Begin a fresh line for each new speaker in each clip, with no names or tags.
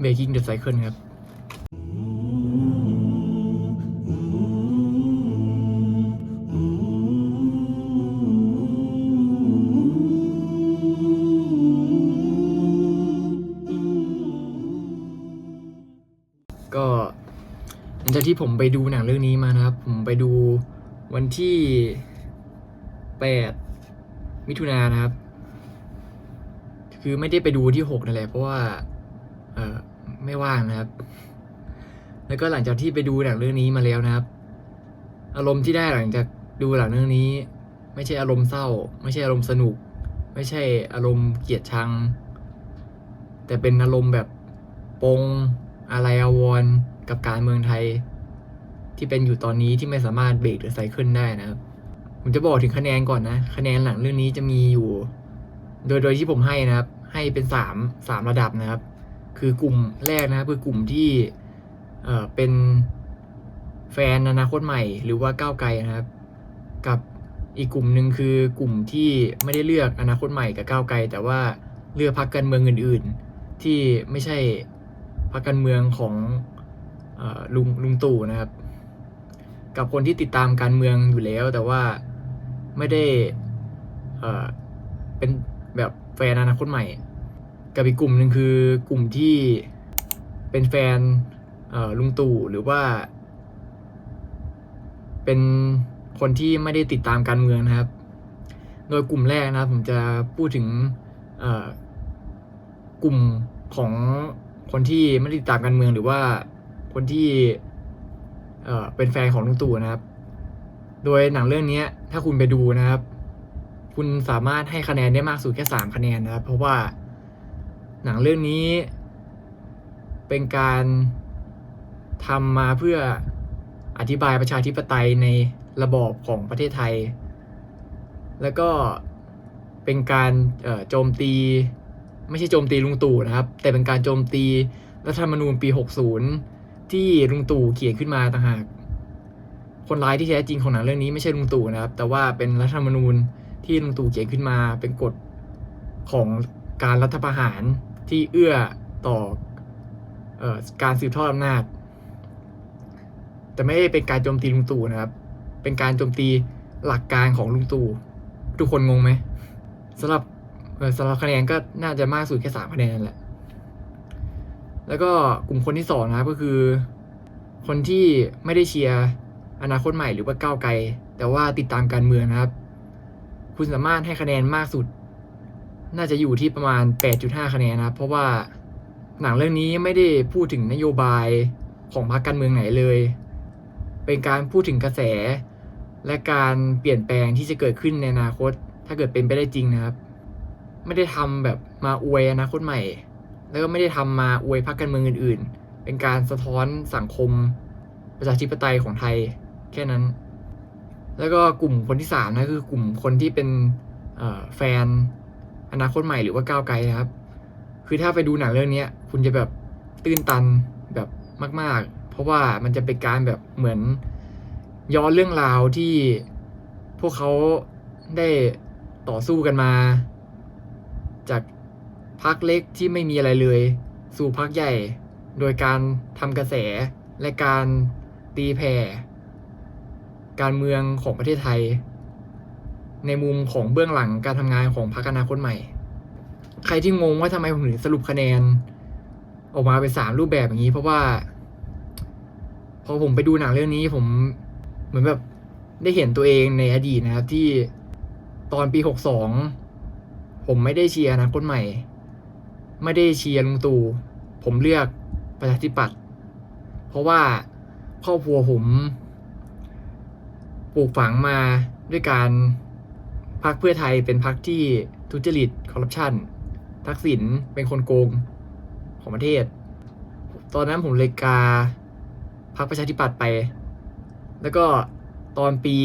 Breaking the Cycle ครับก็หลังจากที่ผมไปดูหนังเรื่องนี้มานะครับ ผมไปดูวันที่แปดมิถุนายนนะครับ คือไม่ได้ไปดูที่หกนั่นแหละเพราะว่า เออไม่ว่างนะครับ แล้วก็หลังจากที่ไปดูหนังเรื่องนี้มาแล้วนะครับ อารมณ์ที่ได้หลังจากดูหนังเรื่องนี้ ไม่ใช่อารมณ์เศร้า ไม่ใช่อารมณ์สนุก ไม่ใช่อารมณ์เกลียดชัง แต่เป็นอารมณ์แบบปงอะไรอวรกับการเมืองไทย ที่เป็นอยู่ตอนนี้ที่ไม่สามารถเบรกหรือไซเคิลได้นะครับ ผมจะบอกถึงคะแนนก่อนนะคะแนนหลังเรื่องนี้จะมีอยู่ โดยโดยที่ผมให้นะครับ ให้เป็นสามสามระดับนะครับ คือกลุ่มแรกนะครับคือกลุ่มที่เอ่อเป็นแฟนอนาคตใหม่ หรือว่าก้าวไกลนะครับ กับอีกกลุ่มหนึ่งคือกลุ่มที่ไม่ได้เลือกอนาคตใหม่กับก้าวไกล แต่ว่าเลือกพรรคการเมืองอื่น ๆ ที่ไม่ใช่พรรคการเมืองของออลุงลุงตู่นะครับ กับคนที่ติดตามการเมืองอยู่แล้ว แต่ว่าไม่ได้เเป็นแบบแฟนอนาคตใหม่ กับอีกกลุ่มหนึ่งคือกลุ่มที่เป็นแฟนลุงตู่หรือว่า เป็นคนที่ไม่ได้ติดตามการเมืองนะครับ โดยกลุ่มแรกนะผมจะพูดถึงกลุ่มของคนที่ไม่ได้ติดตามการเมืองหรือว่าคนที่เอ่อเป็นแฟนของลุงตู่นะครับ โดยหนังเรื่องนี้ถ้าคุณไปดูนะครับ คุณสามารถให้คะแนนได้มากสุดแค่สามคะแนนนะครับ เพราะว่า หนังเรื่องนี้ เป็นการทำมาเพื่ออธิบายประชาธิปไตยในระบอบของประเทศไทย แล้วก็เป็นการโจมตี ไม่ใช่โจมตีลุงตู่นะครับ แต่เป็นการโจมตีรัฐธรรมนูญปี 60 ที่ลุงตู่เขียนขึ้นมาต่างหาก คนร้ายที่แท้จริงของหนังเรื่องนี้ไม่ใช่ลุงตู่นะครับ แต่ว่าเป็นรัฐธรรมนูญที่ลุงตู่เขียนขึ้นมา เป็นกฎของการรัฐประหาร ที่เอื้อต่อออการสืบทอดอำนาจ แต่ไม่ได้เป็นการโจมตีลุงตู่นะครับ เป็นการโจมตีหลักการของลุงตู่ทุกคนงงไหมสำหรับสำหรับคะแนนก็น่าจะมากสุดแค่สามคะแนนนั่นแหละ แล้วก็กลุ่มคนที่สองนะครับก็คือ คนที่ไม่ได้เชียร์อนาคตใหม่หรือว่าก้าวไกล แต่ว่าติดตามการเมืองนะครับ คุณสามารถให้คะแนนมากสุด น่าจะอยู่ที่ประมาณ 8.5 คะแนนนะครับ เพราะว่าหนังเรื่องนี้ไม่ได้พูดถึงนโยบายของพรรคการเมืองไหนเลย เป็นการพูดถึงกระแส และการเปลี่ยนแปลงที่จะเกิดขึ้นในอนาคต ถ้าเกิดเป็นไปได้จริงนะครับ ไม่ได้ทำแบบมาอวยอนาคตใหม่ แล้วก็ไม่ได้ทำมาอวยพรรคการเมืองอื่น ๆ เป็นการสะท้อนสังคม ประชาธิปไตยของไทย แค่นั้น แล้วก็กลุ่มคนที่สามนะคือกลุ่มคนที่เป็นแฟน อนาคตใหม่หรือว่าก้าวไกลนะครับ คือถ้าไปดูหนังเรื่องนี้คุณจะแบบตื้นตันแบบมาก ๆ เพราะว่ามันจะเป็นการแบบเหมือนย้อนเรื่องราวที่พวกเขาได้ต่อสู้กันมา จากพักเล็กที่ไม่มีอะไรเลย สู่พักใหญ่ โดยการทำกระแสและการตีแผ่การเมืองของประเทศไทย ในมุมของเบื้องหลังการทำงานของพรรคอนาคตใหม่ ใครที่งงว่าทำไมผมถึงสรุปคะแนน ออกมาเป็นสามรูปแบบอย่างนี้ เพราะว่า พอผมไปดูหนังเรื่องนี้ผมเหมือนแบบได้เห็นตัวเองในอดีตนะครับที่ตอนปีหกสองผมไม่ได้เชียร์อนาคตใหม่ ไม่ได้เชียร์ลุงตู่ผมเลือกประชาธิปัตย์เพราะว่าครอบครัวผมปลูกฝังมาด้วยการ พรรคเพื่อไทยเป็นพรรคที่ทุจริตคอร์รัปชันทักษิณเป็นคนโกงของประเทศ ตอนนั้นผมเลยกาพรรคประชาธิปัตย์ไป แล้วก็ตอนปี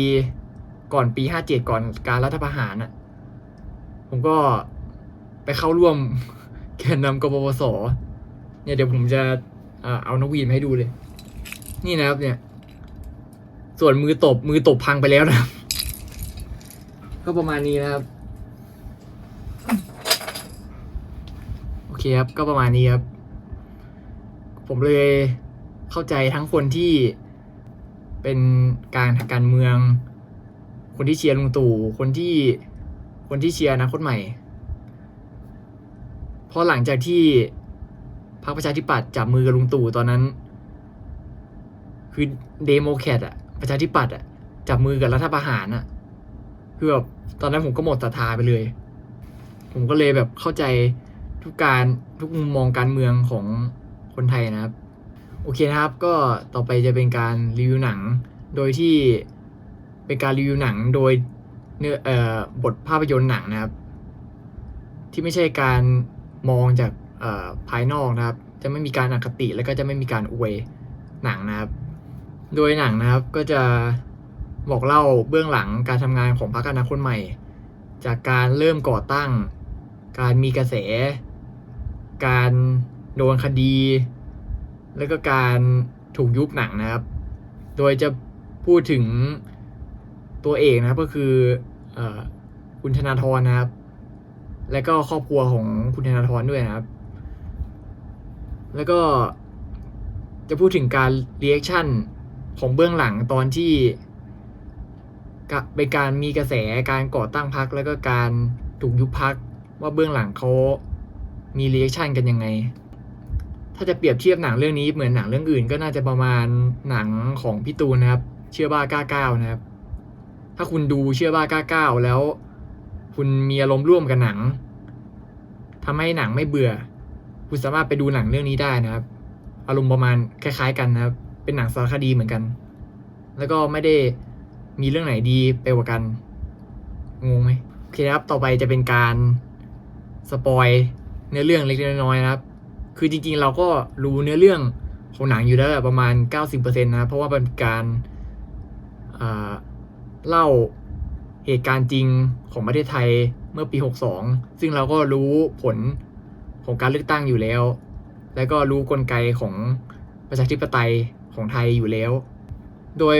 ก่อนปีห้าเจ็ดก่อนการรัฐประหารน่ะ ผมก็ไปเข้าร่วมแกนนำกบพศเนี่ยเดี๋ยวผมจะเอานกวีดมาให้ดูเลย นี่นะครับเนี่ย ส่วนมือตบมือตบพังไปแล้วนะครับ ก็ประมาณนี้นะครับ โอเคครับ ก็ประมาณนี้ครับ ผมเลยเข้าใจทั้งคนที่เป็นการทางการเมือง คนที่เชียร์ลุงตู่ คนที่ คนที่เชียร์นาคตใหม่ เพราะหลังจากที่พรรคประชาธิปัตย์จับมือกับลุงตู่ตอนนั้น คือเดโมแครตอะประชาธิปัตย์อะจับมือกับรัฐประหารอะ คือแบบตอนนั้นผมก็หมดศรัทธาไปเลย ผมก็เลยแบบเข้าใจทุกการทุกมุมมองการเมืองของคนไทยนะครับ โอเคนะครับ ก็ต่อไปจะเป็นการรีวิวหนัง โดยที่เป็นการรีวิวหนังโดยเนื้อเอ่อบทภาพยนตร์หนังนะครับ ที่ไม่ใช่การมองจากเอ่อภายนอกนะครับ จะไม่มีการอคติแล้วก็จะไม่มีการอวยหนังนะครับ โดยหนังนะครับก็จะ บอกเล่าเบื้องหลังการทำงานของพรรคอนาคตใหม่ จากการเริ่มก่อตั้ง การมีกระแส การโดนคดี แล้วก็การถูกยุบหนังนะครับ โดยจะพูดถึงตัวเอกนะครับก็คืออคุณธนาธรนะครับ และก็ครอบครัวของคุณธนาธรด้วยนะครับ แล้วก็จะพูดถึงการเรีแอคชั่นของเบื้องหลังตอนที่ เป็นการมีกระแสการก่อตั้งพักแล้วก็การถูกยุบพักว่าเบื้องหลังเขามีเรีแอคชั่นกันยังไง ถ้าจะเปรียบเทียบหนังเรื่องนี้เหมือนหนังเรื่องอื่น ก็น่าจะประมาณหนังของพี่ตูนนะครับ เชื่อบ้ากล้าก้าวนะครับ ถ้าคุณดูเชื่อบ้ากล้าก้าวแล้ว คุณมีอารมณ์ร่วมกับหนังทำให้หนังไม่เบื่อ คุณสามารถไปดูหนังเรื่องนี้ได้นะครับ อารมณ์ประมาณคล้าย ๆ กันนะครับ เป็นหนังสารคดีเหมือนกัน แล้วก็ไม่ได้ มีเรื่องไหนดีไปกว่ากัน งงไหมโอเคนะครับ ต่อไปจะเป็นการสปอยเนื้อเรื่องเล็กๆน้อยๆนะครับ คือจริงๆ เราก็รู้เนื้อเรื่องของหนังอยู่แล้วประมาณ 90%นะครับเพราะว่าเป็นการอ่าเล่าเหตุการณ์จริงของประเทศไทยเมื่อปี 62 ซึ่งเราก็รู้ผลของการเลือกตั้งอยู่แล้ว แล้วก็รู้กลไกของประชาธิปไตยของไทยอยู่แล้ว โดย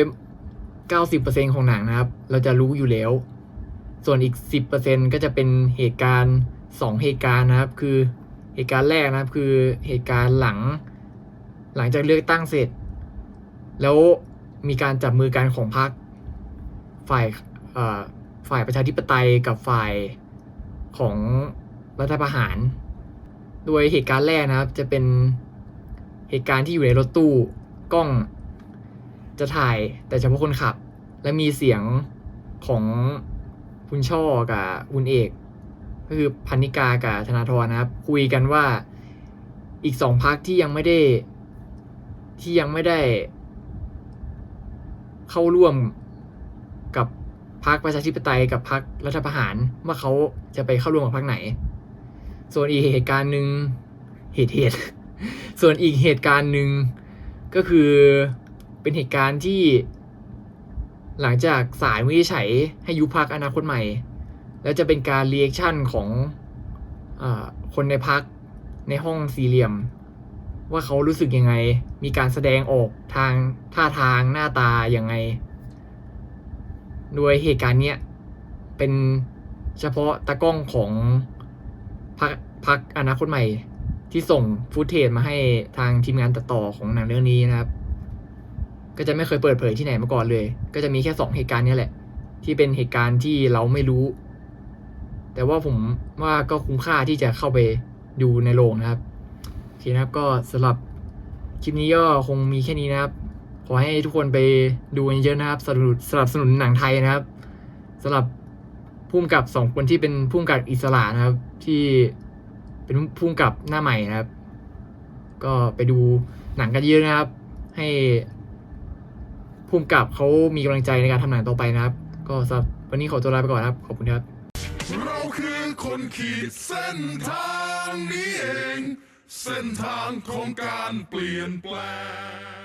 90%ของหนังนะครับ เราจะรู้อยู่แล้ว ส่วนอีก 10%ก็จะเป็นเหตุการณ์2เหตุการณ์นะครับ คือเหตุการณ์แรกนะครับคือเหตุการณ์หลัง หลังจากเลือกตั้งเสร็จ แล้วมีการจับมือกันของพรรคฝ่ายฝ่ายประชาธิปไตยกับฝ่ายของรัฐประหาร โดยเหตุการณ์แรกนะครับ จะเป็นเหตุการณ์ที่อยู่ในรถตู้กล้อง จะถ่ายแต่เฉพาะคนขับ และมีเสียงของคุณช่อกับคุณเอก ก็คือพันนิกากับธนาธรนะครับ คุยกันว่าอีกสองพักที่ยังไม่ได้ ที่ยังไม่ได้ เข้าร่วมกับพรรคประชาธิปไตยกับพรรครัฐประหารว่าเขาจะไปเข้าร่วมกับพรรคไหน ส่วนอีกเหตุการณ์หนึ่งเหตุเหตุ ส่วนอีกเหตุการณ์หนึ่งก็คือ เป็นเหตุการณ์ที่หลังจากศาลวิจัยให้ยุบพักอนาคตใหม่ แล้วจะเป็นการเรีแอคชั่นของอคนในพักในห้องสี่เหลี่ยม ว่าเขารู้สึกยังไง มีการแสดงออกทางท่าทางหน้าตายังไง โดยเหตุการณ์เนี้ยเป็นเฉพาะตากล้องของพักพักอนาคตใหม่ที่ส่งฟุตเทจมาให้ทางทีมงานตัดต่อของหนังเรื่องนี้นะครับ ก็จะไม่เคยเปิดเผยที่ไหนมาก่อนเลย ก็จะมีแค่สองเหตุการณ์นี้แหละ ที่เป็นเหตุการณ์ที่เราไม่รู้ แต่ว่าผมว่าก็คุ้มค่าที่จะเข้าไปดูในโรงนะครับโอเคนะครับก็สำหรับคลิปนี้ก็คงมีแค่นี้นะครับ ขอให้ทุกคนไปดูเยอะนะครับสนับสนุนสนับสนุนหนังไทยนะครับสำหรับพุ่มกับสองคนที่เป็นพุ่มกับอิสระนะครับ ที่เป็นพุ่มกับหน้าใหม่นะครับ ก็ไปดูหนังกันเยอะนะครับ ให้ ภูมิกับเขามีกำลังใจในการทำหนังต่อไปนะครับ ก็สำหรับวันนี้ขอตัวลาไปก่อนครับ ขอบคุณครับ
เราคือคนขีดเส้นทางนี้เอง เส้นทางของการเปลี่ยนแปลง